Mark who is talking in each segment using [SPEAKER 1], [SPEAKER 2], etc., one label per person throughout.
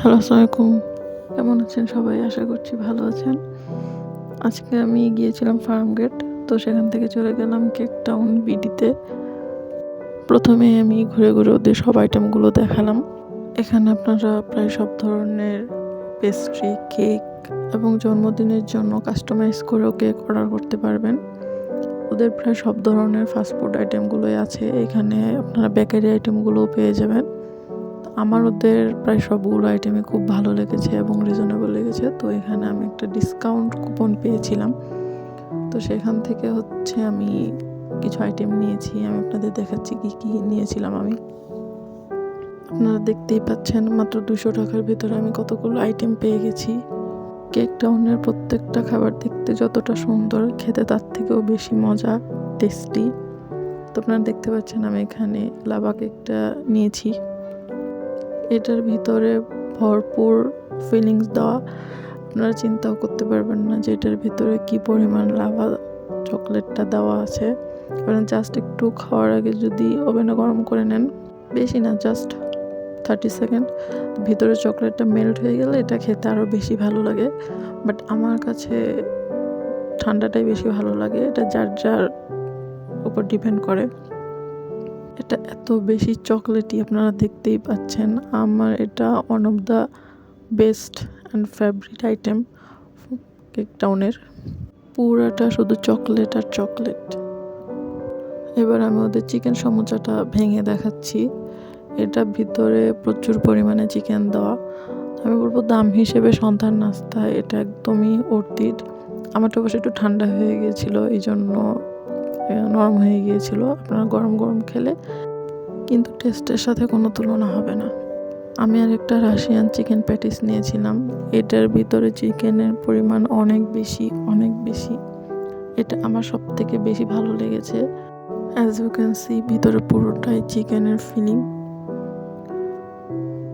[SPEAKER 1] Hello আসসালামাইকুম কেমন আছেন সবাই? আশা করছি ভালো আছেন। আজকে আমি গিয়েছিলাম ফার্ম গেট, তো সেখান থেকে চলে গেলাম কেক টাউন বিডিতে। প্রথমে আমি ঘুরে ঘুরে ওদের সব আইটেমগুলো দেখালাম। এখানে আপনারা প্রায় সব ধরনের পেস্ট্রি, কেক এবং জন্মদিনের জন্য কাস্টমাইজ করেও কেক অর্ডার করতে পারবেন। ওদের প্রায় সব ধরনের ফাস্টফুড আইটেমগুলোই আছে। এখানে আপনারা বেকারি আইটেমগুলোও পেয়ে যাবেন। আমার ওদের প্রায় সবগুলো আইটেমই খুব ভালো লেগেছে এবং রিজনেবল লেগেছে। তো এখানে আমি একটা ডিসকাউন্ট কুপন পেয়েছিলাম। তো সেখান থেকে হচ্ছে আমি কিছু আইটেম নিয়েছি। আমি আপনাদের দেখাচ্ছি কি কি নিয়েছিলাম আমি। আপনারা দেখতেই পাচ্ছেন, মাত্র দুশো টাকার ভিতরে আমি কতগুলো আইটেম পেয়ে গেছি। কেক টাউনের প্রত্যেকটা খাবার দেখতে যতটা সুন্দর, খেতে তার থেকেও বেশি মজা টেস্টি তো আপনারা দেখতে পাচ্ছেন আমি এখানে লাভা কেকটা নিয়েছি। এটার ভিতরে ভরপুর ফিলিংস দেওয়া, আপনারা চিন্তাও করতে পারবেন না যে এটার ভিতরে কি পরিমাণ লাভা চকলেটটা দেওয়া আছে। কারণ জাস্ট একটু খাওয়ার আগে যদি ওভেনে গরম করে নেন, বেশি না জাস্ট থার্টি সেকেন্ড ভিতরে চকলেটটা মেল্ট হয়ে গেলে এটা খেতে আরও বেশি ভালো লাগে। বাট আমার কাছে ঠান্ডাটাই বেশি ভালো লাগে, এটা যার যার উপর ডিপেন্ড করে। এটা এত বেশি চকলেটই আপনারা দেখতেই পাচ্ছেন। আমার এটা one of the best and favourite item cake টাউনের পুরাটা শুধু চকলেট আর চকলেট। এবার আমি ওদের চিকেন সমুচাটা ভেঙে দেখাচ্ছি। এটা ভিতরে প্রচুর পরিমাণে চিকেন দেওয়া। আমি বলব দাম হিসেবে সন্তান নাস্তা এটা একদমই অর্থিত আমারটা অবশ্য একটু ঠান্ডা হয়ে গিয়েছিল এই জন্য নরম হয়ে গিয়েছিল, আপনারা গরম গরম খেলে, কিন্তু টেস্টের সাথে কোনো তুলনা হবে না। আমি আর একটা রাশিয়ান চিকেন প্যাটিস নিয়েছিলাম, এটার ভিতরে চিকেনের পরিমাণ অনেক বেশি অনেক বেশি। এটা আমার সব থেকে বেশি ভালো লেগেছে। অ্যাজ ইউ ক্যান সি ভিতরে পুরোটাই চিকেনের ফিলিং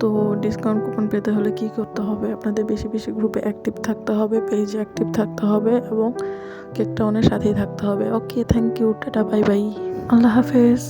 [SPEAKER 1] তো ডিসকাউন্ট কুপন পেতে হলে কি করতে হবে? আপনাদের বেশি বেশি গ্রুপে অ্যাক্টিভ থাকতে হবে পেজে অ্যাক্টিভ থাকতে হবে এবং কেকটা অনেক সাথেই থাকতে হবে। Okay thank you tata bye bye আল্লাহ হাফেজ।